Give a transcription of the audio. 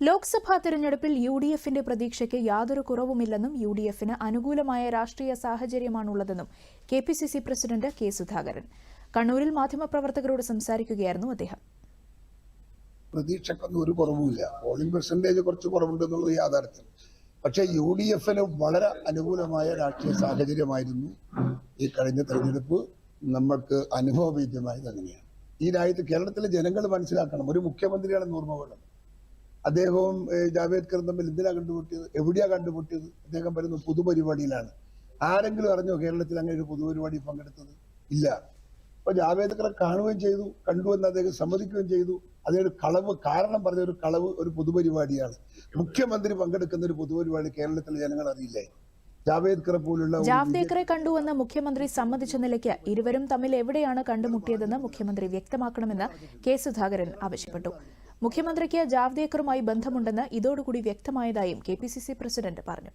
ലോക്സഭാ തെരഞ്ഞെടുപ്പിൽ U D എഫിന്റെ പ്രതീക്ഷയ്ക്ക് യാതൊരു കുറവുമില്ലെന്നും യു ഡി എഫിന് അനുകൂലമായ രാഷ്ട്രീയ സാഹചര്യമാണുള്ളതെന്നും K P C C president K Sudhakaran. കണ്ണൂരിൽ മാധ്യമപ്രവർത്തകരോട് സംസാരിക്കുകയായിരുന്നു അദ്ദേഹം. പ്രതീക്ഷക്കൊന്നും ഒരു കുറവുമില്ല. പോളിംഗ് പെർസെന്റേജ് കുറച്ച് കുറവുണ്ട് എന്നുള്ളത് യാഥാർത്ഥ്യം. പക്ഷേ യു ഡി എഫിന് വളരെ അനുകൂലമായ രാഷ്ട്രീയ സാഹചര്യമായിരുന്നു ഈ കഴിഞ്ഞ തെരഞ്ഞെടുപ്പ്. നമ്മൾക്ക് അനുഭവവേദ്യമായത് അങ്ങനെയാണ്. ഈ രാജ്യത്ത് കേരളത്തിലെ ജനങ്ങൾ മനസ്സിലാക്കണം. ഒരു മുഖ്യമന്ത്രിയാണ് ഓർമ്മ വേണം അദ്ദേഹവും ജാവേദ്കറും തമ്മിൽ എന്തിനാ കണ്ടുമുട്ടിയത്? എവിടെയാ കണ്ടുമുട്ടിയത്? അദ്ദേഹം വരുന്ന പൊതുപരിപാടിയിലാണ്. ആരെങ്കിലും അറിഞ്ഞോ കേരളത്തിൽ അങ്ങനെ ഒരു പൊതുപരിപാടി പങ്കെടുത്തത്? ഇല്ല. അപ്പൊ ജാവേദ്കറെ കാണുകയും ചെയ്തു കണ്ടു എന്ന് അദ്ദേഹം സമ്മതിക്കുകയും ചെയ്തു. അതിനൊരു കളവ് കാരണം പറഞ്ഞ ഒരു കളവ് ഒരു പൊതുപരിപാടിയാണ്. മുഖ്യമന്ത്രി പങ്കെടുക്കുന്ന ഒരു പൊതുപരിപാടി കേരളത്തിലെ ജനങ്ങൾ അറിയില്ലേ? ജാവേദ്കറെ പോലുള്ള ജാവ്ദേക്കറെ കണ്ടുവെന്ന് മുഖ്യമന്ത്രി സമ്മതിച്ച നിലയ്ക്ക് ഇരുവരും തമ്മിൽ എവിടെയാണ് കണ്ടുമുട്ടിയതെന്ന് മുഖ്യമന്ത്രി വ്യക്തമാക്കണമെന്ന് കെ സുധാകരൻ ആവശ്യപ്പെട്ടു. മുഖ്യമന്ത്രിക്ക് ജാവ്ദേക്കറുമായി ബന്ധമുണ്ടെന്ന് ഇതോടുകൂടി വ്യക്തമായതായും കെ പ്രസിഡന്റ് പറഞ്ഞു